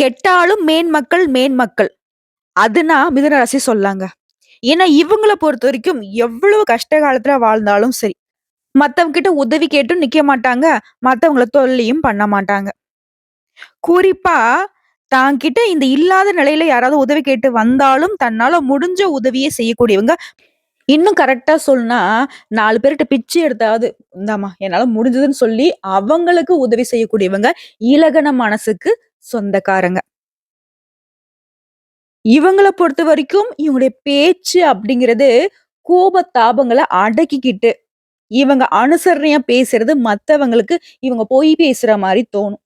கெட்டாலும் மேன்மக்கள் மேன்மக்கள். அதுனா மிதுன ராசி சொல்லாங்க. ஏன்னா இவங்கள பொறுத்தவரைக்கும் எவ்வளவு கஷ்ட காலத்துல வாழ்ந்தாலும் சரி, மத்தவங்க கிட்ட உதவி கேட்டும் நிக்க மாட்டாங்க. மத்தவங்கள தொல்லையும் பண்ண மாட்டாங்க. குறிப்பா தான்கிட்ட இந்த இல்லாத நிலையில யாராவது உதவி கேட்டு வந்தாலும், தன்னால முடிஞ்ச உதவியை செய்யக்கூடியவங்க. இன்னும் கரெக்டா சொல்லினா நாலு பேர்கிட்ட பிச்சு எடுத்தாவது, "இந்தாம்மா என்னால முடிஞ்சதுன்னு" சொல்லி அவங்களுக்கு உதவி செய்யக்கூடியவங்க, இலகன மனசுக்கு சொந்தக்காரங்க. இவங்கள பொறுத்தவரைக்கும் இவங்களுடைய பேச்சு அப்படிங்கிறது, கோப தாபங்களை அடக்கிக்கிட்டு, இவங்க அனுசரணையா பேசுறது மத்தவங்களுக்கு இவங்க போய் பேசுற மாதிரி தோணும்.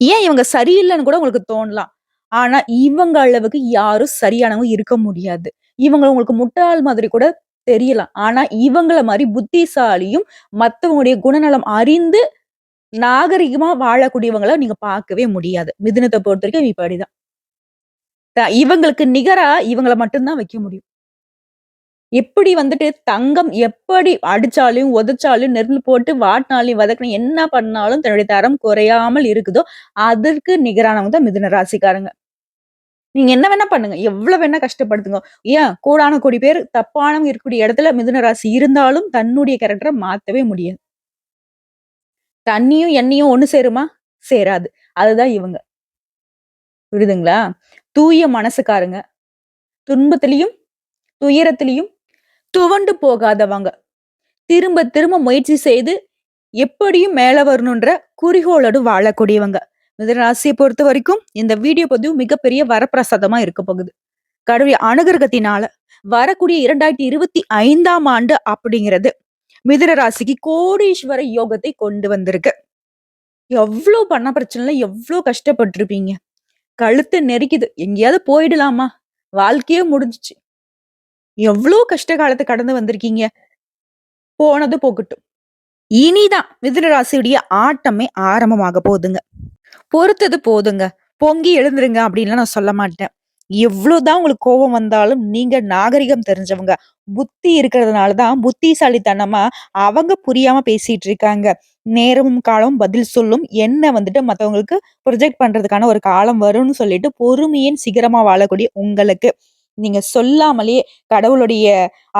ஏன் இவங்க சரியில்லைன்னு கூட உங்களுக்கு தோணலாம். ஆனா இவங்க அளவுக்கு யாரும் சரியானவங்க இருக்க முடியாது. இவங்க உங்களுக்கு முட்டாள் மாதிரி கூட தெரியலாம். ஆனா இவங்கள மாதிரி புத்திசாலியும், மத்தவங்களுடைய குணநலம் அறிந்து, நாகரிகமா வாழக்கூடியவங்கள நீங்க பார்க்கவே முடியாது. மிதுனத்தை பொறுத்த வரைக்கும் இப்படிதான். த இவங்களுக்கு நிகரா இவங்களை மட்டும்தான் வைக்க முடியும். எப்படி வந்துட்டு தங்கம் எப்படி அடிச்சாலும், உதைச்சாலும், நெருள் போட்டு வாட்டினாலும், வதக்கணும் என்ன பண்ணாலும் தன்னுடைய தரம் குறையாமல் இருக்குதோ, அதற்கு நிகரானவங்க தான் மிதுன ராசிக்காரங்க. நீங்க என்ன வேணா பண்ணுங்க. எவ்வளவு வேணா கஷ்டப்படுத்துங்க. ஏன் கோடான கோடி பேர் தப்பானவங்க இருக்கக்கூடிய இடத்துல மிதுன ராசி இருந்தாலும், தன்னுடைய கேரக்டரை மாத்தவே முடியாது. தண்ணியும், எண்ணெயும் ஒண்ணு சேருமா? சேராது. அதுதான் இவங்க. புரியுதுங்களா? தூய மனசுக்காரங்க. துன்பத்திலையும் துயரத்திலையும் துவண்டு போகாதவங்க. திரும்ப திரும்ப முயற்சி செய்து, எப்படியும் மேல வரணுன்ற குறிகோளோடு வாழக்கூடியவங்க. மிதுன பொறுத்த வரைக்கும் இந்த வீடியோ பதிவு மிகப்பெரிய வரப்பிரசாதமா இருக்க போகுது. கடவுள் அனுகிரகத்தினால, வரக்கூடிய 2025ஆம் ஆண்டு அப்படிங்கிறது, மிதுன ராசிக்கு கோடீஸ்வர யோகத்தை கொண்டு வந்திருக்கு. எவ்ளோ பண்ண பிரச்சனைல எவ்வளோ கஷ்டப்பட்டிருப்பீங்க கழுத்து நெரிக்குது. எங்கேயாவது போயிடலாமா? வாழ்க்கையே முடிஞ்சுச்சு. எவ்ளோ கஷ்ட காலத்தை கடந்து வந்திருக்கீங்க. போனது போகட்டும். இனிதான் மிதுன ராசியுடைய ஆட்டமே ஆரம்பமாக போகுதுங்க. பொறுத்தது போதுங்க. பொங்கி எழுந்துருங்க அப்படின்லாம் நான் சொல்ல மாட்டேன். எவ்ளோதான் உங்களுக்கு கோபம் வந்தாலும், நீங்க நாகரிகம் தெரிஞ்சவங்க. புத்தி இருக்கிறதுனால தான் புத்திசாலித்தனமா அவங்க புரியாம பேசிட்டு இருக்காங்க. நேரமும் காலமும் பதில் சொல்லும். என்ன வந்துட்டு மத்தவங்களுக்கு ப்ரொஜெக்ட் பண்றதுக்கான ஒரு காலம் வரும்னு சொல்லிட்டு, பொறுமையின் சிகரமா வாழக்கூடிய உங்களுக்கு, நீங்க சொல்லாமலேயே கடவுளுடைய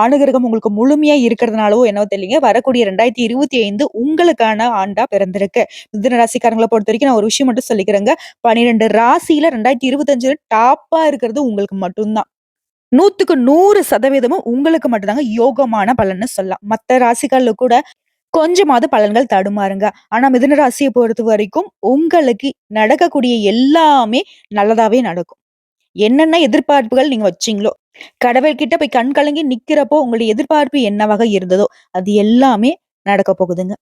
ஆணுகிரகம் உங்களுக்கு முழுமையா இருக்கிறதுனாலவோ என்னவோ தெரியலீங்க வரக்கூடிய 2025 உங்களுக்கான ஆண்டா பிறந்திருக்கு. ராசிக்காரங்களை பொறுத்த வரைக்கும் நான் ஒரு விஷயம் மட்டும் சொல்லிக்கிறேங்க. 12 ராசியில 2025 டாப்பா இருக்கிறது உங்களுக்கு மட்டும் தான். 100க்கு 100% உங்களுக்கு மட்டும்தாங்க யோகமான பலன்னு சொல்லலாம். மத்த ராசிகள்ல கூட கொஞ்சமாவது பலன்கள் தடுமாறுங்க. ஆனா மிதுன ராசிய பொறுத்தவரைக்கும், உங்களுக்கு நடக்கக்கூடிய எல்லாமே நல்லதாவே நடக்கும். என்னென்ன எதிர்பார்ப்புகள் நீங்க வச்சீங்களோ, கடவுள்கிட்ட போய் கண் கலங்கி நிக்கிறப்போ, உங்களுடைய எதிர்பார்ப்பு என்னவாக இருந்ததோ, அது எல்லாமே நடக்க போகுதுங்க.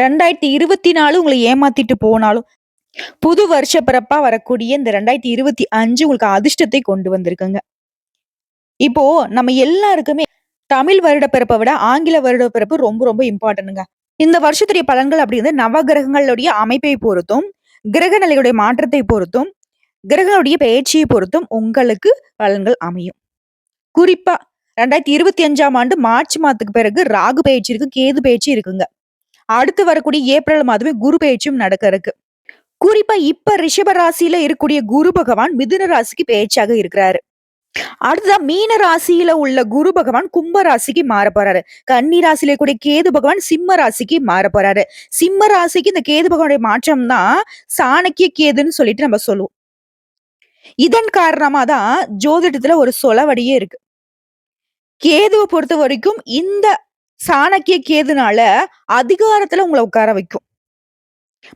2024 உங்கள ஏமாத்திட்டு போனாலும், புது வருஷ பிறப்பா வரக்கூடிய இந்த 2025 உங்களுக்கு அதிர்ஷ்டத்தை கொண்டு வந்திருக்குங்க. இப்போ நம்ம எல்லாருக்குமே தமிழ் வருட பிறப்பை விட, ஆங்கில வருட பிறப்பு ரொம்ப ரொம்ப இம்பார்ட்டனுங்க இந்த வருஷத்துடைய பலன்கள் அப்படிங்கிறது நவகிரகங்களுடைய அமைப்பை பொறுத்தும், கிரக நிலையுடைய மாற்றத்தை பொறுத்தும், கிரகனுடைய பெயர்ச்சியை பொறுத்தும் உங்களுக்கு பலன்கள் அமையும். குறிப்பா 2025ஆம் ஆண்டு மார்ச் மாதத்துக்கு பிறகு ராகு பயிற்சி இருக்கு, கேது பயிற்சி இருக்குங்க. அடுத்து வரக்கூடிய ஏப்ரல் மாதமே குரு பயிற்சியும் நடக்க இருக்கு. குறிப்பா இப்ப ரிஷப ராசியில இருக்கக்கூடிய குரு பகவான் மிதுன ராசிக்கு பயிற்சியாக இருக்கிறாரு. அடுத்ததா மீன ராசியில உள்ள குரு பகவான் கும்ப ராசிக்கு மாறப் போறாரு. கன்னி ராசியில கூடிய கேது பகவான் சிம்ம ராசிக்கு மாறப் போறாரு. சிம்ம ராசிக்கு இந்த கேது பகவானுடைய மாற்றம் தான் சாணக்கிய கேதுன்னு சொல்லிட்டு நம்ம சொல்லுவோம். இதன் காரணமா தான் ஜோதிடத்துல ஒரு சொலவடியே இருக்கு. கேதுவ பொறுத்தவரைக்கும் இந்த சாணக்கிய கேதுனால அதிகாரத்துல உங்களை உட்கார வைக்கும்.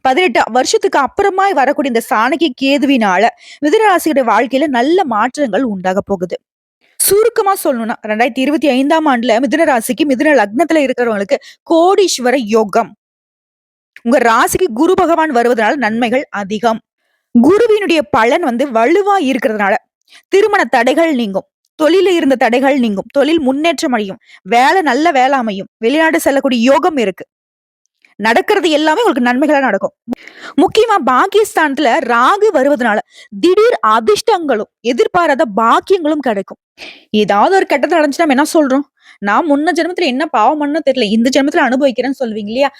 18 வருஷத்துக்கு அப்புறமா வரக்கூடிய இந்த சாணக்கிய கேதுவினால மிதுனராசியுடைய வாழ்க்கையில நல்ல மாற்றங்கள் உண்டாக போகுது. சுருக்கமா சொல்லணும்னா 2025ஆம் ஆண்டுல மிதுன ராசிக்கு மிதுன லக்னத்துல இருக்கிறவங்களுக்கு கோடீஸ்வர யோகம். உங்க ராசிக்கு குரு பகவான் வருவதனால நன்மைகள் அதிகம். குருவினுடைய பலன் வந்து வலுவா இருக்கிறதுனால, திருமண தடைகள் நீங்கும். தொழில இருந்த தடைகள் நீங்கும். தொழில் முன்னேற்றம் அடையும். வேலை நல்ல வேலை அமையும். வெளிநாடு செல்லக்கூடிய யோகம் இருக்கு. நடக்கிறது எல்லாமே உங்களுக்கு நன்மைகளா நடக்கும். முக்கியமா பாக்கியஸ்தானத்துல ராகு வருவதனால, திடீர் அதிர்ஷ்டங்களும், எதிர்பாராத பாக்கியங்களும் கிடைக்கும். ஏதாவது ஒரு கெட்டது நடந்துச்சுன்னா நம்ம என்ன சொல்றோம்? நான் முன்ன ஜென்மத்துல என்ன பாவம் பண்ணேனோ தெரியல. இந்த ஜென்மத்துல அனுபவிக்கிறேன்னு சொல்லுவீங்க இல்லையா?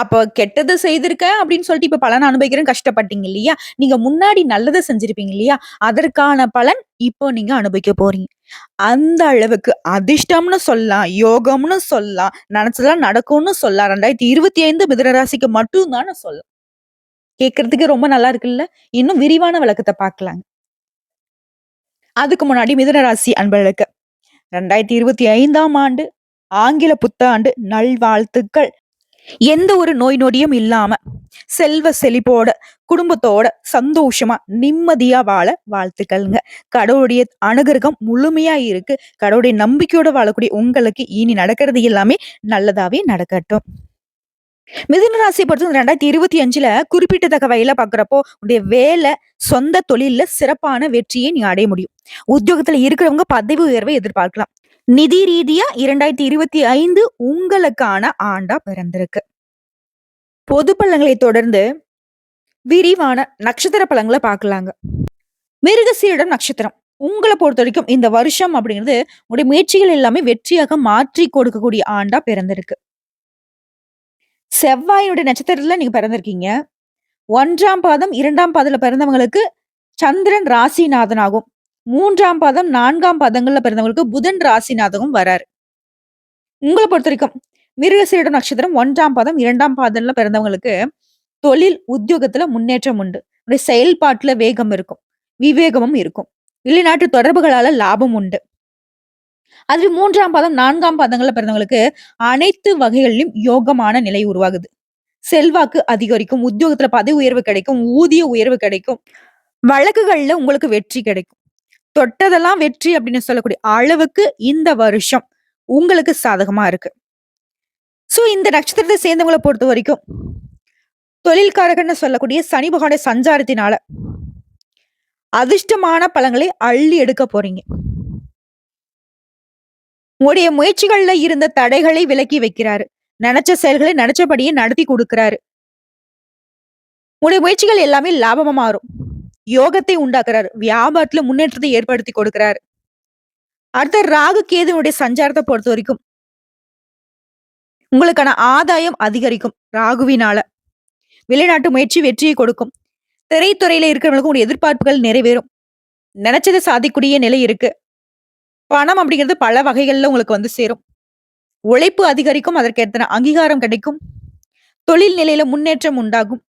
அப்ப கெட்டது செய்திருக்கேன் அப்படின்னு சொல்லிட்டு இப்ப பலன் அனுபவிக்கிறேன் கஷ்டப்பட்டீங்க இல்லையா? நீங்க முன்னாடி நல்லதை செஞ்சிருப்பீங்க இல்லையா? அதற்கான பலன் இப்போ நீங்க அனுபவிக்க போறீங்க. அந்த அளவுக்கு அதிர்ஷ்டம்னு சொல்லலாம், யோகம்னு சொல்லலாம், நினைச்சதெல்லாம் நடக்கும்னு சொல்லலாம். 2025 மிதுன ராசிக்கு மட்டும் மட்டும்தான் சொல்லலாம். கேட்கறதுக்கு ரொம்ப நல்லா இருக்குல்ல? இன்னும் விரிவான விளக்கத்தை பார்க்கலாங்க. அதுக்கு முன்னாடி மிதுன ராசி அன்பர்களுக்கு 2025ஆம் ஆண்டு ஆங்கில புத்தாண்டு நல்வாழ்த்துக்கள். எந்த ஒரு நோய் நொடியும் இல்லாம, செல்வ செழிப்போட, குடும்பத்தோட சந்தோஷமா, நிம்மதியா வாழ வாழ்த்துக்கள்ங்க. கடவுளுடைய அனுகிரகம் முழுமையா இருக்கு. கடவுளுடைய நம்பிக்கையோட வாழக்கூடிய உங்களுக்கு இனி நடக்கிறது எல்லாமே நல்லதாவே நடக்கட்டும். மிதுன ரெண்டாயிரத்தி பொறுத்தவரை 2025ல குறிப்பிட்டத்தக்க வகையில பாக்குறப்போ உடைய வேலை, சொந்த தொழில்ல சிறப்பான வெற்றியை நீ அடைய முடியும். உத்தியோகத்துல இருக்கிறவங்க பதவி உயர்வை எதிர்பார்க்கலாம். நிதி ரீதியா 2025 உங்களுக்கான ஆண்டா பிறந்திருக்கு. பொது பழங்களை தொடர்ந்து விரிவான நட்சத்திர பழங்களை பார்க்கலாங்க. மிருகசீரிடம் நட்சத்திரம். உங்களை பொறுத்த வரைக்கும் இந்த வருஷம் அப்படிங்கிறது உங்களுடைய முயற்சிகள் எல்லாமே வெற்றியாக மாற்றி கொடுக்கக்கூடிய ஆண்டா பிறந்திருக்கு. செவ்வாயினுடைய நட்சத்திரத்துல நீங்க பிறந்திருக்கீங்க. ஒன்றாம் பாதம், இரண்டாம் பாதத்துல பிறந்தவங்களுக்கு சந்திரன் ராசிநாதன் ஆகும் மூன்றாம் பாதம், நான்காம் பாதங்கள்ல பிறந்தவங்களுக்கு புதன் ராசிநாதகம் வராரு. உங்களை பொறுத்த வரைக்கும் மிருகசீரிடம் நட்சத்திரம் ஒன்றாம் பாதம், இரண்டாம் பாதம்ல பிறந்தவங்களுக்கு தொழில், உத்தியோகத்துல முன்னேற்றம் உண்டு. செயல்பாட்டுல வேகம் இருக்கும். விவேகமும் இருக்கும். வெளிநாட்டு தொடர்புகளால லாபம் உண்டு. அதுவே மூன்றாம் பாதம், நான்காம் பாதங்கள்ல பிறந்தவங்களுக்கு அனைத்து வகைகளிலும் யோகமான நிலை உருவாகுது. செல்வாக்கு அதிகரிக்கும். உத்தியோகத்துல பதவி உயர்வு கிடைக்கும். ஊதிய உயர்வு கிடைக்கும். வழக்குகள்ல உங்களுக்கு வெற்றி கிடைக்கும். தொட்டதெல்லாம் வெற்றி அப்படின்னு சொல்லக்கூடிய அளவுக்கு இந்த வருஷம் உங்களுக்கு சாதகமா இருக்கு. சோ இந்த நட்சத்திரத்தை சேர்ந்தவங்கள பொறுத்தவரைக்கும் தொழில்காரகன்னு சொல்லக்கூடிய சனி பகவானுடைய சஞ்சாரத்தினால அதிர்ஷ்டமான பழங்களை அள்ளி எடுக்க போறீங்க. உங்களுடைய முயற்சிகள்ல இருந்த தடைகளை விலக்கி வைக்கிறாரு. நினைச்ச செயல்களை நினைச்சபடியே நடத்தி கொடுக்கிறாரு உங்களுடைய முயற்சிகள் எல்லாமே லாபமா மாறும். யோகத்தை உண்டாக்குறார் வியாபாரத்துல முன்னேற்றத்தை ஏற்படுத்தி கொடுக்கிறார் அடுத்த ராகு கேதுனுடைய சஞ்சாரத்த பொறுத்தவரைக்கும் உங்களுக்கான ஆதாயம் அதிகரிக்கும் ராகுவினால. வெளிநாட்டு முயற்சி வெற்றியை கொடுக்கும். திரைத்துறையில இருக்கிறவங்களுக்கு உங்களுடைய எதிர்பார்ப்புகள் நிறைவேறும். நினைச்சதை சாதிக்கக்கூடிய நிலை இருக்கு. பணம் அப்படிங்கிறது பல வகைகள்ல உங்களுக்கு வந்து சேரும். உழைப்பு அதிகரிக்கும். அதற்கேத்த அங்கீகாரம் கிடைக்கும். தொழில் நிலையில முன்னேற்றம் உண்டாகும்.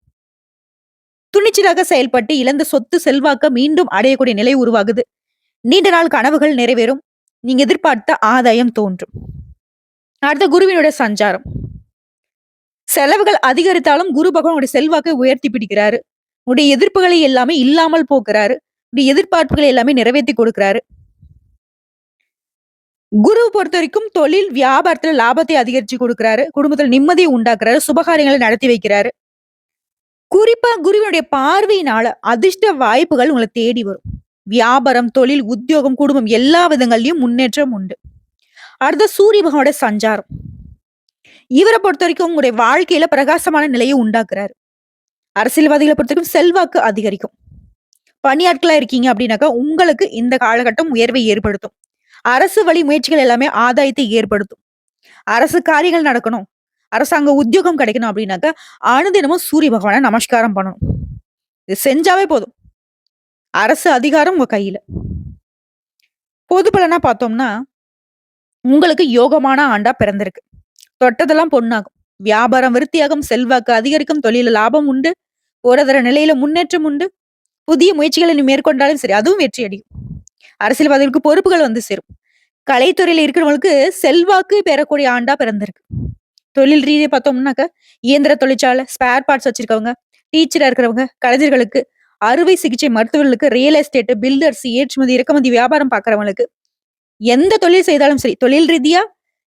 துணிச்சலாக செயல்பட்டு இழந்த சொத்து, செல்வாக்க மீண்டும் அடையக்கூடிய நிலை உருவாகுது. நீண்ட நாள் கனவுகள் நிறைவேறும். நீங்க எதிர்பார்த்த ஆதாயம் தோன்றும். அடுத்த குருவினுடைய சஞ்சாரம். செலவுகள் அதிகரித்தாலும் குரு பகவான் செல்வாக்கை உயர்த்தி பிடிக்கிறாரு. உடைய எதிர்ப்புகளை எல்லாமே இல்லாமல் போக்குறாரு. உடைய எதிர்பார்ப்புகளை எல்லாமே நிறைவேற்றி கொடுக்கிறாரு. குரு பொறுத்த வரைக்கும் தொழில், வியாபாரத்துல லாபத்தை அதிகரிச்சு கொடுக்கிறாரு குடும்பத்துல நிம்மதியை உண்டாக்குறாரு. சுபகாரியங்களை நடத்தி வைக்கிறாரு. குறிப்பா குருவினுடைய பார்வையினால அதிர்ஷ்ட வாய்ப்புகள் உங்களை தேடி வரும். வியாபாரம், தொழில், உத்தியோகம், குடும்பம் எல்லா விதங்கள்லயும் முன்னேற்றம் உண்டு. அடுத்த சூரிய பகவானோட சஞ்சாரம். இவர பொறுத்தவரைக்கும் உங்களுடைய வாழ்க்கையில பிரகாசமான நிலையை உண்டாக்குறாரு. அரசியல்வாதிகள பொறுத்தவரைக்கும் செல்வாக்கு அதிகரிக்கும். பணியாட்களா இருக்கீங்க அப்படின்னாக்கா, உங்களுக்கு இந்த காலகட்டம் உயர்வை ஏற்படுத்தும். அரசு வழி முயற்சிகள் எல்லாமே ஆதாயத்தை ஏற்படுத்தும். அரசு காரியங்கள் நடக்கணும். அரசாங்க உத்தியோகம் கிடைக்கணும் அப்படின்னாக்கா, அனுதினமும் சூரிய பகவானை நமஸ்காரம் பண்ணணும். இது செஞ்சாவே போதும். அரசு அதிகாரம் உங்க கையில. பொது பலனா பார்த்தோம்னா, உங்களுக்கு யோகமான ஆண்டா பிறந்திருக்கு. தொட்டதெல்லாம் பொண்ணாகும் வியாபாரம் விருத்தியாகும். செல்வாக்கு அதிகரிக்கும். தொழில லாபம் உண்டு. பொருளாதார நிலையில முன்னேற்றம் உண்டு. புதிய முயற்சிகளை நீ மேற்கொண்டாலும் சரி, அதுவும் வெற்றி அடையும். அரசியல்வாதிகளுக்கு பொறுப்புகள் வந்து சேரும். கலைத்துறையில இருக்கிறவங்களுக்கு செல்வாக்கு பெறக்கூடிய ஆண்டா பிறந்திருக்கு. தொழில் ரீதியை பார்த்தோம்னாக்க, இயந்திர தொழிற்சாலை, ஸ்பேர் பார்ட்ஸ் வச்சிருக்கவங்க, டீச்சரா இருக்கிறவங்க, கலைஞர்களுக்கு, அறுவை சிகிச்சை மருத்துவர்களுக்கு, ரியல் எஸ்டேட், பில்டர்ஸ், ஏற்றுமதி, இறக்குமதி வியாபாரம் பார்க்குறவங்களுக்கு எந்த தொழில் செய்தாலும் சரி, தொழில் ரீதியா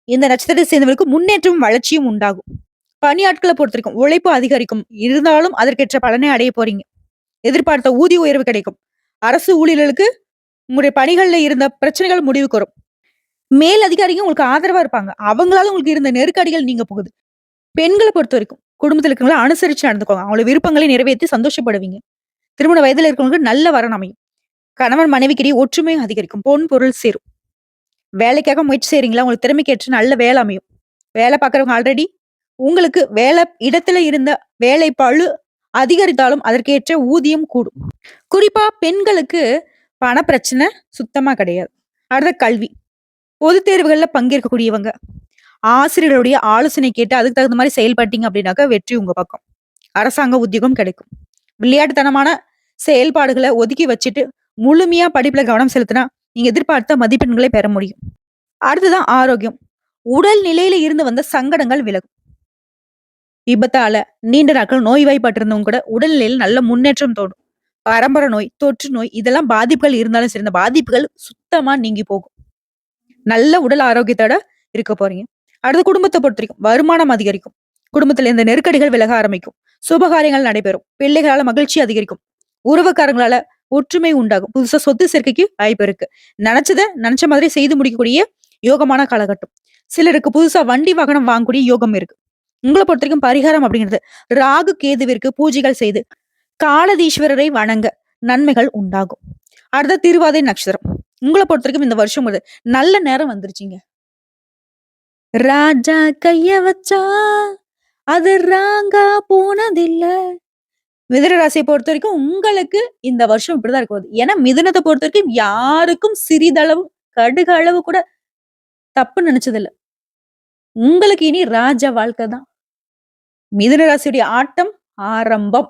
இந்த நட்சத்திரத்தை சேர்ந்தவர்களுக்கு முன்னேற்றமும், வளர்ச்சியும் உண்டாகும். பணியாட்களை பொறுத்திருக்கும் உழைப்பு அதிகரிக்கும். இருந்தாலும் அதற்கேற்ற பலனை அடைய போறீங்க. எதிர்பார்த்த ஊதிய உயர்வு கிடைக்கும். அரசு ஊழியர்களுக்கு உங்களுடைய பணிகள்ல இருந்த பிரச்சனைகள் முடிவுக்கு வரும். மேல் அதிகாரிங்க உங்களுக்கு ஆதரவா இருப்பாங்க. அவங்களால உங்களுக்கு இருந்த நெருக்கடிகள் நீங்க போகுது. பெண்களை பொறுத்த வரைக்கும் குடும்பத்துல இருக்கிறவங்கள அனுசரிச்சு நடந்துக்கோங்க. அவங்களோட விருப்பங்களை நிறைவேத்தி சந்தோஷப்படுவீங்க. திருமண வயதில இருக்கிறவங்களுக்கு நல்ல வரன் அமையும். கணவன் மனைவிக்கிடையே ஒற்றுமை அதிகரிக்கும். பொன், பொருள் சேரும். வேலைக்காக முயற்சி செய்றீங்களா? உங்களுக்கு திறமைக்கு நல்ல வேலை அமையும். வேலை பார்க்குறவங்க ஆல்ரெடி உங்களுக்கு வேலை இடத்துல இருந்த வேலை அதிகரித்தாலும் அதற்கேற்ற ஊதியம் கூடும் குறிப்பா பெண்களுக்கு பண பிரச்சனை சுத்தமா கிடையாது அடுத்த கல்வி பொது தேர்வுகளில் பங்கேற்கக்கூடியவங்க. ஆசிரியர்களுடைய ஆலோசனை கேட்டு அதுக்கு தகுந்த மாதிரி செயல்பட்டீங்க அப்படின்னாக்கா வெற்றி உங்க பக்கம். அரசாங்க உத்தியோகம் கிடைக்கும். விளையாட்டுத்தனமான செயல்பாடுகளை ஒதுக்கி வச்சுட்டு முழுமையா படிப்புல கவனம் செலுத்தினா நீங்க எதிர்பார்த்த மதிப்பெண்களை பெற முடியும். அடுத்துதான் ஆரோக்கியம். உடல் நிலையில இருந்து வந்த சங்கடங்கள் விலகும். விபத்தால நீண்ட நாட்கள் நோய்வாய்ப்பட்டிருந்தவங்க கூட உடல்நிலையில் நல்ல முன்னேற்றம் தோடும் பரம்பரை நோய் தொற்று நோய் இதெல்லாம் பாதிப்புகள் இருந்தாலும் சரி இந்த பாதிப்புகள் சுத்தமா நீங்கி போகும். நல்ல உடல் ஆரோக்கியத்தோட இருக்க போறீங்க. அடுத்து குடும்பத்தை பொறுத்த வரைக்கும் வருமானம் அதிகரிக்கும். குடும்பத்துல இந்த நெருக்கடிகள் விலக ஆரம்பிக்கும். சுபகாரியங்கள் நடைபெறும். பிள்ளைகளால மகிழ்ச்சி அதிகரிக்கும். உறவுக்காரங்களால ஒற்றுமை உண்டாகும். புதுசா சொத்து சேர்க்கைக்கு வாய்ப்பு இருக்கு. நினைச்சத நினைச்ச மாதிரி செய்து முடிக்கக்கூடிய யோகமான காலகட்டம். சிலருக்கு புதுசா வண்டி வாகனம் வாங்கக்கூடிய யோகம் இருக்கு. உங்களை பொறுத்த வரைக்கும் பரிகாரம் அப்படிங்கிறது ராகு கேதுவிற்கு பூஜைகள் செய்து காலதீஸ்வரரை வணங்க நன்மைகள் உண்டாகும். அடுத்த திருவாதை நட்சத்திரம். உங்களை பொறுத்த வரைக்கும் இந்த வருஷம் ஒரு நல்ல நேரம் வந்துருச்சுங்க. ராஜா கைய வச்சா அது ராங்கா போனதில்ல. மிதுன ராசியை பொறுத்த வரைக்கும் உங்களுக்கு இந்த வருஷம் இப்படிதான் இருக்க போகுது. ஏன்னா மிதுனத்தை பொறுத்த வரைக்கும் யாருக்கும் சிறிதளவு கடுகு அளவு கூட தப்பு நினைச்சதில்ல. உங்களுக்கு இனி ராஜா வாழ்க்கை தான். மிதுன ராசியுடைய ஆட்டம் ஆரம்பம்.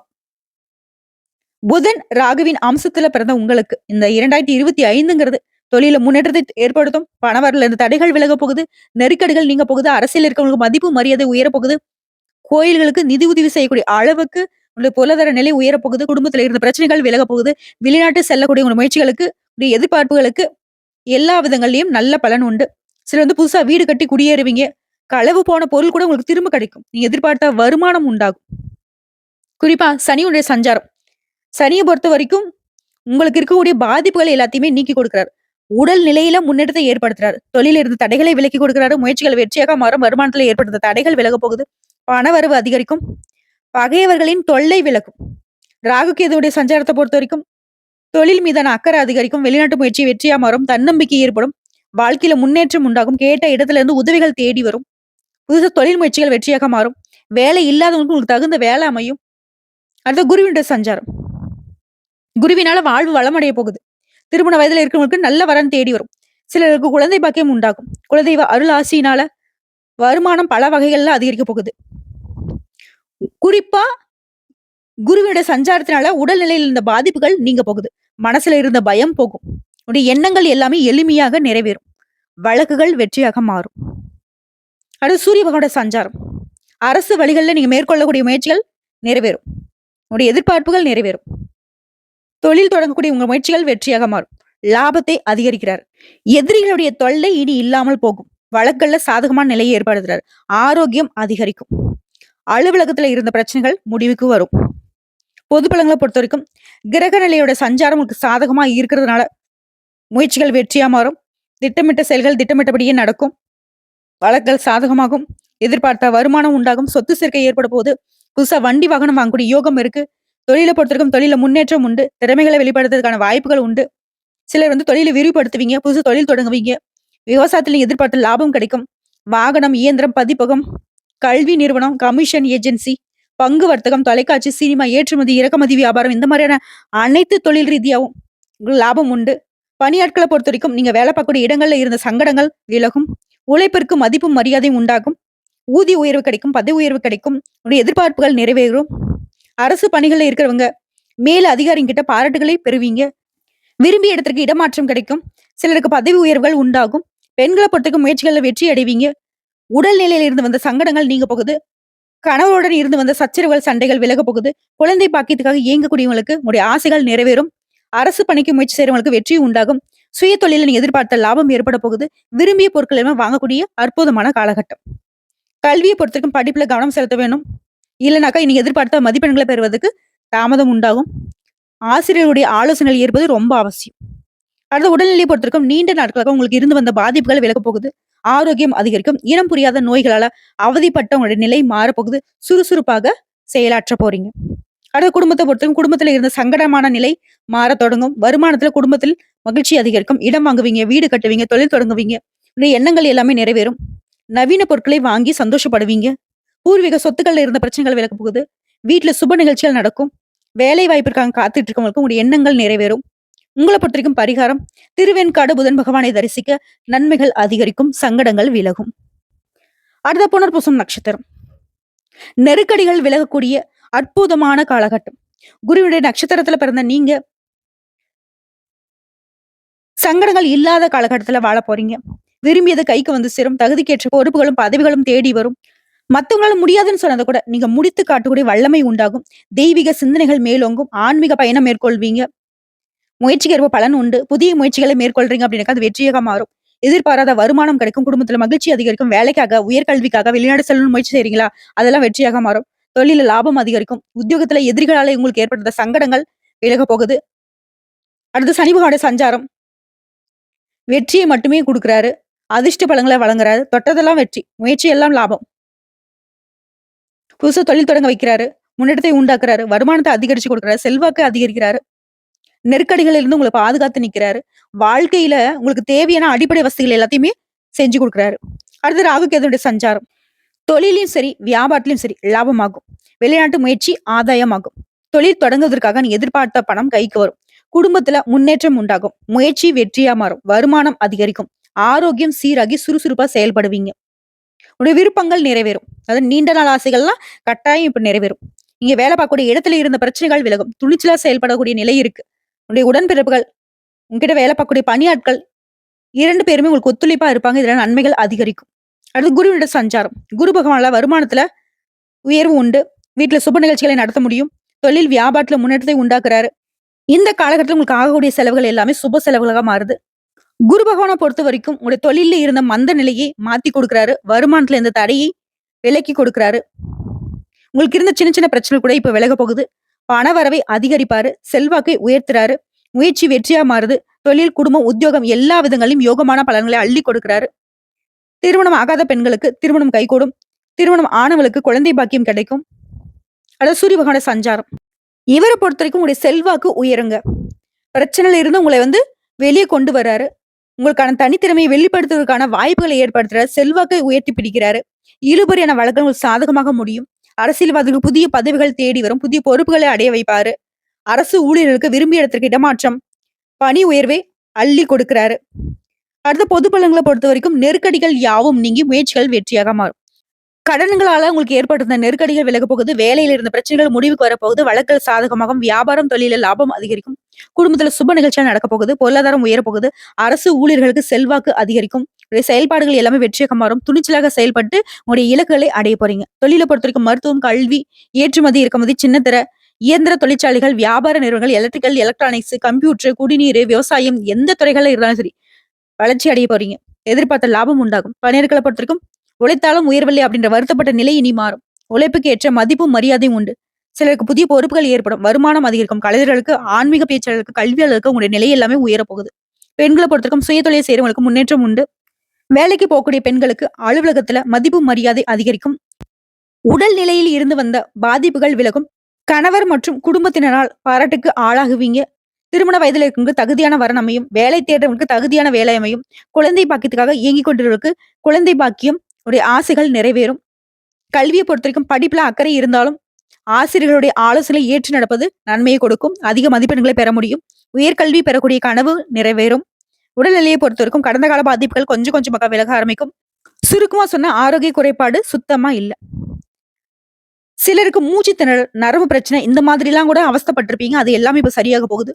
புதன் ராகுவின் அம்சத்துல பிறந்த உங்களுக்கு. இந்த இரண்டாயிரத்தி இருபத்தி ஐந்துங்கிறது தொழில முன்னேற்றத்தை ஏற்படுத்தும். பணவரில் இருந்து தடைகள் விலக போகுது. நெருக்கடிகள் நீங்க போகுது. அரசியல் இருக்கவங்களுக்கு மதிப்பு மரியாதை உயர போகுது. கோயில்களுக்கு நிதி உதவி செய்யக்கூடிய அளவுக்கு உங்களுடைய பொருளாதார நிலை உயரப் போகுது. குடும்பத்துல இருந்த பிரச்சனைகள் விலக போகுது. வெளிநாட்டு செல்லக்கூடிய உங்க முயற்சிகளுக்கு எதிர்பார்ப்புகளுக்கு எல்லா விதங்கள்லயும் நல்ல பலன் உண்டு. சிலர் வந்து புதுசா வீடு கட்டி குடியேறுவீங்க. களவு போன பொருள் கூட உங்களுக்கு திரும்ப கிடைக்கும். நீங்க எதிர்பார்த்த வருமானம் உண்டாகும். குறிப்பா சனியுடைய சஞ்சாரம். சனியை பொறுத்த வரைக்கும் உங்களுக்கு இருக்கக்கூடிய பாதிப்புகள் எல்லாத்தையுமே நீக்கி கொடுக்கிறார். உடல் நிலையில முன்னேற்றத்தை ஏற்படுத்துறாரு. தொழில இருந்து தடைகளை விலக்கி கொடுக்கிறாரு. முயற்சிகள் வெற்றியாக மாறும். வருமானத்துல ஏற்படுத்த தடைகள் விலக போகுது. பணவரவு அதிகரிக்கும். பகையவர்களின் தொல்லை விலகும் ராகு சஞ்சாரத்தை பொறுத்த வரைக்கும் தொழில் மீதான அக்கறை அதிகரிக்கும். வெளிநாட்டு முயற்சி வெற்றியா மாறும். தன்னம்பிக்கை ஏற்படும். வாழ்க்கையில முன்னேற்றம் உண்டாகும். கேட்ட இடத்துல இருந்து உதவிகள் தேடி வரும். புதுசாக தொழில் முயற்சிகள் வெற்றியாக மாறும். வேலை இல்லாதவங்களுக்கு உங்களுக்கு தகுந்த வேலை அமையும். அடுத்த குருவினுடைய சஞ்சாரம். குருவினால வாழ்வு வளமடைய போகுது. திருமண வயதுல இருக்கிறவங்களுக்கு நல்ல வரன் தேடி வரும். சிலருக்கு குழந்தை பாக்கியம் உண்டாகும். குலதெய்வ அருள் ஆசியினால வருமானம் பல வகைகள்ல அதிகரிக்க போகுது. குறிப்பா குருவினுடைய சஞ்சாரத்தினால உடல்நிலையில் இருந்த பாதிப்புகள் நீங்க போகுது. மனசுல இருந்த பயம் போகும். உடைய எண்ணங்கள் எல்லாமே எளிமையாக நிறைவேறும். வழக்குகள் வெற்றியாக மாறும். அடுத்து சூரிய பகவானோட சஞ்சாரம். அரசு வழிகளில் நீங்க மேற்கொள்ளக்கூடிய முயற்சிகள் நிறைவேறும். உங்களுடைய எதிர்பார்ப்புகள் நிறைவேறும். தொழில் தொடங்கக்கூடிய உங்கள் முயற்சிகள் வெற்றியாக மாறும். லாபத்தை அதிகரிக்கிறார். எதிரிகளுடைய தொல்லை இனி இல்லாமல் போகும். வழக்கல்ல சாதகமான நிலையை ஏற்படுத்துறார். ஆரோக்கியம் அதிகரிக்கும். அலுவலகத்துல இருந்த பிரச்சனைகள் முடிவுக்கு வரும். பொது பலங்களை பொறுத்த வரைக்கும் கிரக நிலையோட சஞ்சாரம் உங்களுக்கு சாதகமா இருக்கிறதுனால முயற்சிகள் வெற்றியா மாறும். திட்டமிட்ட செயல்கள் திட்டமிட்டபடியே நடக்கும். வழக்கல் சாதகமாகும். எதிர்பார்த்த வருமானம் உண்டாகும். சொத்து சேர்க்கை ஏற்பட போது புதுசா வண்டி வாகனம் வாங்கக்கூடிய யோகம் இருக்கு. தொழிலை பொறுத்தவரைக்கும் தொழில முன்னேற்றம் உண்டு. திறமைகளை வெளிப்படுத்துறதுக்கான வாய்ப்புகள் உண்டு. சிலர் வந்து தொழிலை விரிவுபடுத்துவீங்க புதுசு தொழில் தொடங்குவீங்க. விவசாயத்தில் எதிர்பார்த்த லாபம் கிடைக்கும். வாகனம் இயந்திரம் பதிப்பகம் கல்வி நிறுவனம் கமிஷன் ஏஜென்சி பங்கு வர்த்தகம் தொலைக்காட்சி சினிமா ஏற்றுமதி இறக்குமதி வியாபாரம் இந்த மாதிரியான அனைத்து தொழில் ரீதியாகவும் லாபம் உண்டு. பணியாட்களை பொறுத்த வரைக்கும் நீங்க வேலை பார்க்கக்கூடிய இடங்கள்ல இருந்த சங்கடங்கள் விலகும். உழைப்பிற்கு மதிப்பும் மரியாதையும் உண்டாகும். ஊதிய உயர்வு கிடைக்கும் பதவி உயர்வு கிடைக்கும். உங்களுடைய எதிர்பார்ப்புகள் நிறைவேறும். அரசு பணிகளில் இருக்கிறவங்க மேல அதிகாரிங்கிட்ட பாராட்டுகளை பெறுவீங்க. விரும்பிய இடத்திற்கு இடமாற்றம் கிடைக்கும். சிலருக்கு பதவி உயர்வுகள் உண்டாகும். பெண்களை பொறுத்தவரைக்கும் முயற்சிகளில் வெற்றி அடைவீங்க. உடல்நிலையில இருந்து வந்த சங்கடங்கள் நீங்க போகுது. கணவருடன் இருந்து வந்த சச்சரவுகள் சண்டைகள் விலக போகுது. குழந்தை பாக்கியத்துக்காக இயங்கக்கூடியவங்களுக்கு உங்களுடைய ஆசைகள் நிறைவேறும். அரசு பணிக்கு முயற்சி செய்யறவங்களுக்கு வெற்றி உண்டாகும். சுய தொழிலின் எதிர்பார்த்த லாபம் ஏற்பட போகுது. விரும்பிய பொருட்கள் எல்லாம் வாங்கக்கூடிய அற்புதமான காலகட்டம். கல்வியை பொறுத்திருக்கும் படிப்புல கவனம் செலுத்த வேணும். இல்லைனாக்கா நீங்க எதிர்பார்த்த மதிப்பெண்களை பெறுவதற்கு தாமதம் உண்டாகும். ஆசிரியருடைய ஆலோசனைகள் ஏற்பது ரொம்ப அவசியம். அடுத்த உடல்நிலையை பொறுத்திருக்கும் நீண்ட நாட்களாக உங்களுக்கு இருந்து வந்த பாதிப்புகள் விலக போகுது. ஆரோக்கியம் அதிகரிக்கும். இனம் புரியாத நோய்களால அவதிப்பட்ட உங்களுடைய நிலை மாறப்போகுது. சுறுசுறுப்பாக செயலாற்ற போறீங்க. அடுத்த குடும்பத்தை பொறுத்தவரைக்கும் குடும்பத்துல இருந்த சங்கடமான நிலை மாற தொடங்கும். வருமானத்துல குடும்பத்தில் மகிழ்ச்சி அதிகரிக்கும். இடம் வாங்குவீங்க வீடு கட்டுவீங்க தொழில் தொடங்குவீங்க. எண்ணங்கள் எல்லாமே நிறைவேறும். நவீன பொருட்களை வாங்கி சந்தோஷப்படுவீங்க. பூர்வீக சொத்துக்கள்ல இருந்த பிரச்சனைகள் விலக போகுது. வீட்டுல சுப நிகழ்ச்சிகள் நடக்கும். வேலை வாய்ப்பிற்காக காத்துட்டு இருக்கவங்களுக்கு உங்களுடைய எண்ணங்கள் நிறைவேறும். உங்களை பொறுத்த வரைக்கும் பரிகாரம். திருவெண்காடு புதன் பகவானை தரிசிக்க நன்மைகள் அதிகரிக்கும். சங்கடங்கள் விலகும். அடுத்த புனர்பூசம் நட்சத்திரம். நெருக்கடிகள் விலகக்கூடிய அற்புதமான காலகட்டம். குருவினுடைய நட்சத்திரத்துல பிறந்த நீங்க சங்கடங்கள் இல்லாத காலகட்டத்துல வாழ போறீங்க. விரும்பியது கைக்கு வந்து சேரும். தகுதிக்கேற்ற பொறுப்புகளும் பதவிகளும் தேடி வரும். மத்தவங்களால முடியாதுன்னு சொன்னதை கூட நீங்க முடித்து காட்டக்கூடிய வல்லமை உண்டாகும். தெய்வீக சிந்தனைகள் மேலோங்கும். ஆன்மீக பயணம் மேற்கொள்வீங்க. முயற்சிக்கு ஏற்ப பலன் உண்டு. புதிய முயற்சிகளை மேற்கொள்றீங்க அப்படின்னாக்கா அது வெற்றியாக மாறும். எதிர்பாராத வருமானம் கிடைக்கும் குடும்பத்துல மகிழ்ச்சி அதிகரிக்கும் வேலைக்காக உயர்கல்விக்காக வெளிநாடு செல்லணும் முயற்சி செய்றீங்களா? அதெல்லாம் வெற்றியாக மாறும். தொழில லாபம் அதிகரிக்கும். உத்தியோகத்துல எதிரிகளால உங்களுக்கு ஏற்பட்ட சங்கடங்கள் விலக போகுது. அடுத்து சனிபகாட சஞ்சாரம். வெற்றியை மட்டுமே கொடுக்குறாரு. அதிர்ஷ்ட பலங்களை வழங்குறாரு. தொட்டதெல்லாம் வெற்றி. முயற்சி எல்லாம் லாபம். புதுசா தொழில் தொடங்க வைக்கிறாரு முன்னேற்றத்தை உண்டாக்குறாரு வருமானத்தை அதிகரிச்சு கொடுக்குறாரு செல்வாக்கு அதிகரிக்கிறாரு நெருக்கடிகளில் இருந்து உங்களை பாதுகாத்து நிக்கிறாரு வாழ்க்கையில உங்களுக்கு தேவையான அடிப்படை வசதிகள் எல்லாத்தையுமே செஞ்சு கொடுக்குறாரு. அடுத்து ராகுக்கு எதனுடைய சஞ்சாரம். தொழிலையும் சரி வியாபாரத்திலையும் சரி லாபமாகும். வெளிநாட்டு முயற்சி ஆதாயமாகும். தொழில் தொடங்குவதற்காக நீ எதிர்பார்த்த பணம் கைக்கு வரும். குடும்பத்துல முன்னேற்றம் உண்டாகும். முயற்சி வெற்றியா மாறும். வருமானம் அதிகரிக்கும். ஆரோக்கியம் சீராகி சுறுசுறுப்பா செயல்படுவீங்க. உடைய விருப்பங்கள் நிறைவேறும். அதாவது நீண்ட நாள் ஆசைகள்லாம் கட்டாயம் இப்ப நிறைவேறும். இங்க வேலை பார்க்கக்கூடிய இடத்துல இருந்த பிரச்சனைகள் விலகும். துணிச்சலா செயல்படக்கூடிய நிலை இருக்கு. உடைய உடன்பிறப்புகள் உங்ககிட்ட வேலை பார்க்கக்கூடிய பணியாட்கள் இரண்டு பேருமே உங்களுக்கு ஒத்துழைப்பா இருப்பாங்க. இதுல நன்மைகள் அதிகரிக்கும். அடுத்து குருவினுடைய சஞ்சாரம். குரு பகவான்ல வருமானத்துல உயர்வு உண்டு. வீட்டுல சுப நிகழ்ச்சிகளை நடத்த முடியும். தொழில் வியாபாரத்துல முன்னேற்றத்தை உண்டாக்குறாரு. இந்த காலகட்டத்தில் உங்களுக்கு ஆகக்கூடிய செலவுகள் எல்லாமே சுப செலவுகளாக மாறுது. குரு பகவானை பொறுத்த வரைக்கும் உங்களுடைய தொழில இருந்த மந்த நிலையை மாத்தி கொடுக்குறாரு. வருமானத்துல இருந்த தடையை விலக்கி கொடுக்குறாரு. உங்களுக்கு இருந்த சின்ன சின்ன பிரச்சனை கூட இப்ப விலக போகுது. பண வரவை அதிகரிப்பாரு. செல்வாக்கை உயர்த்துறாரு. முயற்சி வெற்றியா மாறுது. தொழில் குடும்பம் உத்தியோகம் எல்லா விதங்களிலும் யோகமான பலன்களை அள்ளி கொடுக்கிறாரு. திருமணம் ஆகாத பெண்களுக்கு திருமணம் கைகூடும். திருமணம் ஆனவளுக்கு குழந்தை பாக்கியம் கிடைக்கும். அதாவது சூரிய பகவான சஞ்சாரம். இவரை பொறுத்த வரைக்கும் உங்களுடைய செல்வாக்கு உயருங்க. பிரச்சனையில இருந்து உங்களை வந்து வெளியே கொண்டு வர்றாரு. உங்களுக்கான தனித்திறமையை வெளிப்படுத்துவதற்கான வாய்ப்புகளை ஏற்படுத்துறாரு செல்வாக்கை உயர்த்தி பிடிக்கிறாரு. இழுபறியான வழக்கங்கள் சாதகமாக முடியும். அரசியல்வாதிகள் புதிய பதவிகள் தேடி வரும் புதிய பொறுப்புகளை அடைய வைப்பாரு. அரசு ஊழியர்களுக்கு விரும்பிய இடத்திற்கு இடமாற்றம் பணி உயர்வை அள்ளி கொடுக்கிறாரு. அடுத்த பொது பலன்களை பொறுத்த வரைக்கும் நெருக்கடிகள் யாவும் நீங்கி முயற்சிகள் வெற்றியாக மாறும். கடன்களால உங்களுக்கு ஏற்பட்டிருந்த நெருக்கடிகள் விலக போகுது வேலையில இருந்த பிரச்சனைகள் முடிவுக்கு வரப்போகுது வழக்கல் சாதகமாகும் வியாபாரம் தொழில லாபம் அதிகரிக்கும். குடும்பத்துல சுப நிகழ்ச்சிகள் நடக்க போகுது பொருளாதாரம் உயர போகுது அரசு ஊழியர்களுக்கு செல்வாக்கு அதிகரிக்கும். செயல்பாடுகள் எல்லாமே வெற்றியாக மாறும். துணிச்சலாக செயல்பட்டு உங்களுடைய இலக்குகளை அடைய போறீங்க. தொழிலை பொறுத்த வரைக்கும் மருத்துவம் கல்வி ஏற்றுமதி இறக்குமதி சின்னத்திர இயந்திர தொழிற்சாலைகள் வியாபார நிறுவனங்கள் எலக்ட்ரிக்கல் எலக்ட்ரானிக்ஸ் கம்ப்யூட்டர் குடிநீர் விவசாயம் எந்த துறைகளில் இருந்தாலும் சரி வளர்ச்சி அடைய போறீங்க. எதிர்பார்த்த லாபம் உண்டாகும். பணியர்களை பொறுத்த வரைக்கும் உழைத்தாலும் உயர்வில்லை அப்படின்ற வருத்தப்பட்ட நிலை இனி மாறும். உழைப்புக்கு ஏற்ற மதிப்பும் மரியாதையும் உண்டு. சிலருக்கு புதிய பொறுப்புகள் ஏற்படும். வருமானம் அதிகரிக்கும். கலைஞர்களுக்கு ஆன்மீக பேச்சாளர்களுக்கு கல்வியாளர்களுக்கு உங்களுடைய நிலை எல்லாமே உயரப்போகுது பெண்களை பொறுத்தவரைக்கும் சுயதொழில் செய்யறவங்களுக்கு முன்னேற்றம் உண்டு. வேலைக்கு போகக்கூடிய பெண்களுக்கு அலுவலகத்துல மதிப்பு மரியாதை அதிகரிக்கும். உடல் நிலையில் இருந்து வந்த பாதிப்புகள் விலகும். கணவர் மற்றும் குடும்பத்தினரால் பாராட்டுக்கு ஆளாகுவீங்க. திருமண வயதில் இருக்கவங்களுக்கு தகுதியான வரன் அமையும். வேலை தேடுறவங்களுக்கு தகுதியான வேலை அமையும். குழந்தை பாக்கியத்துக்காக இயங்கிக் கொண்டிருவருக்கு குழந்தை பாக்கியம் உடைய ஆசைகள் நிறைவேறும். கல்வியை பொறுத்த வரைக்கும் படிப்புல அக்கறை இருந்தாலும் ஆசிரியர்களுடைய ஆலோசனை ஏற்று நடப்பது நன்மையை கொடுக்கும். அதிக மதிப்பெண்களை பெற முடியும். உயர்கல்வி பெறக்கூடிய கனவு நிறைவேறும். உடல்நிலையை பொறுத்தவரைக்கும் கடந்த கால பாதிப்புகள் கொஞ்சம் கொஞ்சமாக விலக ஆரம்பிக்கும். சுருக்கமா சொன்ன ஆரோக்கிய குறைபாடு சுத்தமா இல்ல. சிலருக்கு மூச்சு திணறல் நரம்பு பிரச்சனை இந்த மாதிரி எல்லாம் கூட அவஸ்தைப்பட்டிருப்பீங்க. அது எல்லாமே இப்ப சரியாக போகுது.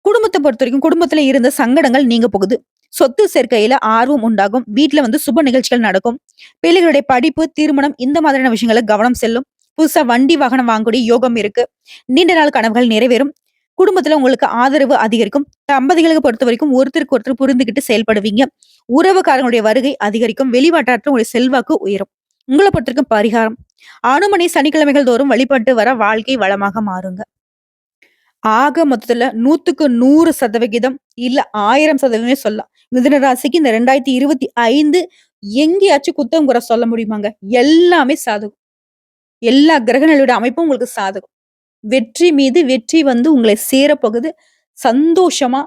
குடும்பத்தை பொறுத்த வரைக்கும் குடும்பத்துல இருந்த சங்கடங்கள் நீங்க போகுது. சொத்து சேர்க்கையில ஆர்வம் உண்டாகும். வீட்டுல வந்து சுப நிகழ்ச்சிகள் நடக்கும். பிள்ளைகளுடைய படிப்பு திருமணம் இந்த மாதிரியான விஷயங்களை கவனம் செல்லும். புதுசா வண்டி வாகனம் வாங்கக்கூடிய யோகம் இருக்கு. நீண்ட நாள் கனவுகள் நிறைவேறும். குடும்பத்துல உங்களுக்கு ஆதரவு அதிகரிக்கும். தம்பதிகளுக்கு பொறுத்த வரைக்கும் ஒருத்தருக்கு ஒருத்தர் புரிந்துகிட்டு செயல்படுவீங்க. உறவுக்காரங்களுடைய வருகை அதிகரிக்கும். வெளிவட்டாரத்தில் உங்களுடைய செல்வாக்கு உயரும். உங்களை பொறுத்திருக்கும் பரிகாரம். அனுமனை சனிக்கிழமைகள் தோறும் வழிபட்டு வர வாழ்க்கை வளமாக மாறுங்க. ஆக மொத்தத்துல நூத்துக்கு நூறு சதவிகிதம் இல்ல ஆயிரம் சதவீதமே சொல்லலாம். மிதுன ராசிக்கு இந்த ரெண்டாயிரத்தி இருபத்தி ஐந்து எங்கேயாச்சும் குத்தம் குறை சொல்ல முடியுமாங்க? எல்லாமே சாதகம். எல்லா கிரகங்களோட அமைப்பும் உங்களுக்கு சாதகம் வெற்றி மீது வெற்றி வந்து உங்களை சேரப்போகுது சந்தோஷமா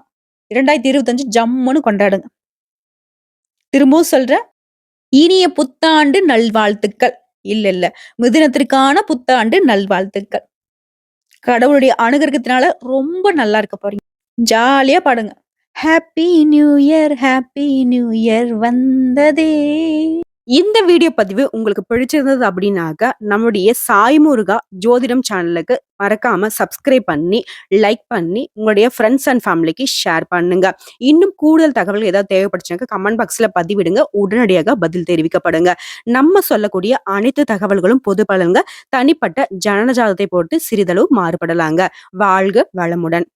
இரண்டாயிரத்தி இருபத்தஞ்சு ஜம்முன்னு கொண்டாடுங்க திரும்பவும் சொல்ற இனிய புத்தாண்டு நல்வாழ்த்துக்கள் இல்ல, இல்ல. மிதினத்திற்கான புத்தாண்டு நல்வாழ்த்துக்கள். கடவுளுடைய அனுகிரகத்தினால ரொம்ப நல்லா இருக்க போறீங்க. ஜாலியா பாடுங்க. Happy new year, happy new year வந்ததே. இந்த வீடியோ பதிவு உங்களுக்கு பிடிச்சிருந்தது அப்படின்னாக்க நம்முடைய சாய்முருகா ஜோதிடம் சேனலுக்கு மறக்காம சப்ஸ்கிரைப் பண்ணி லைக் பண்ணி உங்களுடைய ஃப்ரெண்ட்ஸ் அண்ட் ஃபேமிலிக்கு ஷேர் பண்ணுங்க. இன்னும் கூடுதல் தகவல் ஏதாவது தேவைப்படுச்சுனாக்க கமெண்ட் பாக்ஸ்ல பதிவிடுங்க. உடனடியாக பதில் தெரிவிக்கப்படுங்க. நம்ம சொல்லக்கூடிய அனைத்து தகவல்களும் பொது பலன்க தனிப்பட்ட ஜனனஜாதத்தை பொறுத்து சிறிதளவு மாறுபடலாங்க. வாழ்க வளமுடன்.